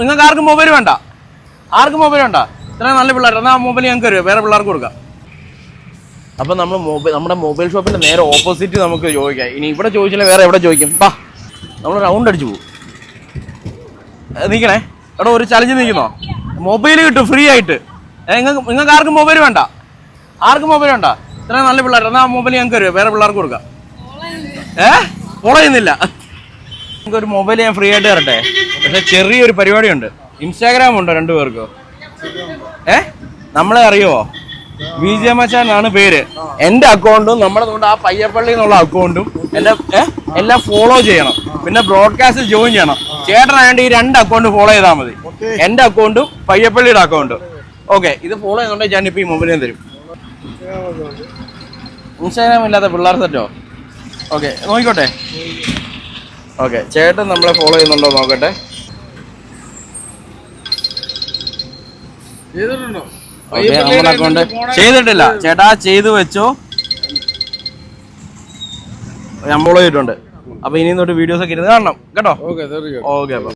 നിങ്ങൾക്ക് ആർക്കും മൊബൈൽ വേണ്ട. ആർക്കും മൊബൈൽ വേണ്ട. ഇത്ര നല്ല പിള്ളേർ എന്നാൽ ആ മൊബൈൽ ഞങ്ങൾക്ക് തരുമോ വേറെ പിള്ളേർക്ക് കൊടുക്കാം. അപ്പം നമ്മൾ മൊബൈൽ നമ്മുടെ മൊബൈൽ ഷോപ്പിന്റെ നേരെ ഓപ്പോസിറ്റ് നമുക്ക് ചോദിക്കാം. ഇനി ഇവിടെ ചോദിച്ചില്ല വേറെ എവിടെ ചോദിക്കും? പാ നമ്മൾ റൗണ്ട് അടിച്ചു പോകും നിൽക്കണേ എടാ ഒരു ചലഞ്ച് നിൽക്കുന്നോ? മൊബൈൽ കിട്ടും ഫ്രീ ആയിട്ട്. നിങ്ങൾക്ക് നിങ്ങൾക്ക് ആർക്കും മൊബൈൽ വേണ്ട. ആർക്കും മൊബൈൽ വേണ്ട. ഇത്രയും നല്ല പിള്ളേർ എന്നാൽ മൊബൈൽ ഞങ്ങൾക്ക് തരുമോ വേറെ പിള്ളേർക്ക് കൊടുക്കാം. ഏ? ഫോളോ ചെയ്യുന്നില്ല നിങ്ങൾക്ക് ഒരു മൊബൈൽ ഞാൻ ഫ്രീ ആയിട്ട് തരട്ടെ? പക്ഷെ ചെറിയൊരു പരിപാടിയുണ്ട്. ഇൻസ്റ്റാഗ്രാം ഉണ്ടോ രണ്ടു പേർക്കോ? ഏ? നമ്മളെ അറിയുമോ ബി ജെ മച്ചാൻ ആണ് പേര്. എന്റെ അക്കൗണ്ടും നമ്മുടെ കൊണ്ട് ആ പയ്യപ്പള്ളി എന്നുള്ള അക്കൗണ്ടും ഏ? എല്ലാം ഫോളോ ചെയ്യണം. പിന്നെ ബ്രോഡ്കാസ്റ്റ് ജോയിൻ ചെയ്യണം. ചേട്ടനായതുകൊണ്ട് ഈ രണ്ട് അക്കൗണ്ട് ഫോളോ ചെയ്താൽ മതി. എന്റെ അക്കൗണ്ടും പയ്യപ്പള്ളിയുടെ അക്കൗണ്ടും ഓക്കെ ഇത് ഫോളോ ചെയ്യുന്നുണ്ടെങ്കിൽ ഞാൻ ഇപ്പൊ ഈ മൊബൈലിൽ തരും. ഇൻസ്റ്റാഗ്രാം ഇല്ലാത്ത പിള്ളേർ സെറ്റോ? ഓക്കെ നോക്കിക്കോട്ടെ. ഓക്കെ ചേട്ടൻ നമ്മളെ ഫോളോ ചെയ്യുന്നുണ്ടോ നോക്കട്ടെ. ചെയ്തിട്ടുണ്ടോ? ഓക്കെ നമ്മുടെ അക്കൗണ്ട് ചെയ്തിട്ടില്ല. ചേട്ടാ ചെയ്തു വെച്ചോ. ഞാൻ ഫോളോ ചെയ്തിട്ടുണ്ട്. അപ്പൊ ഇനി തൊട്ട് വീഡിയോസ് ഒക്കെ ഇരുന്ന് കാണണം. കേട്ടോ? ഓക്കെ അപ്പൊ.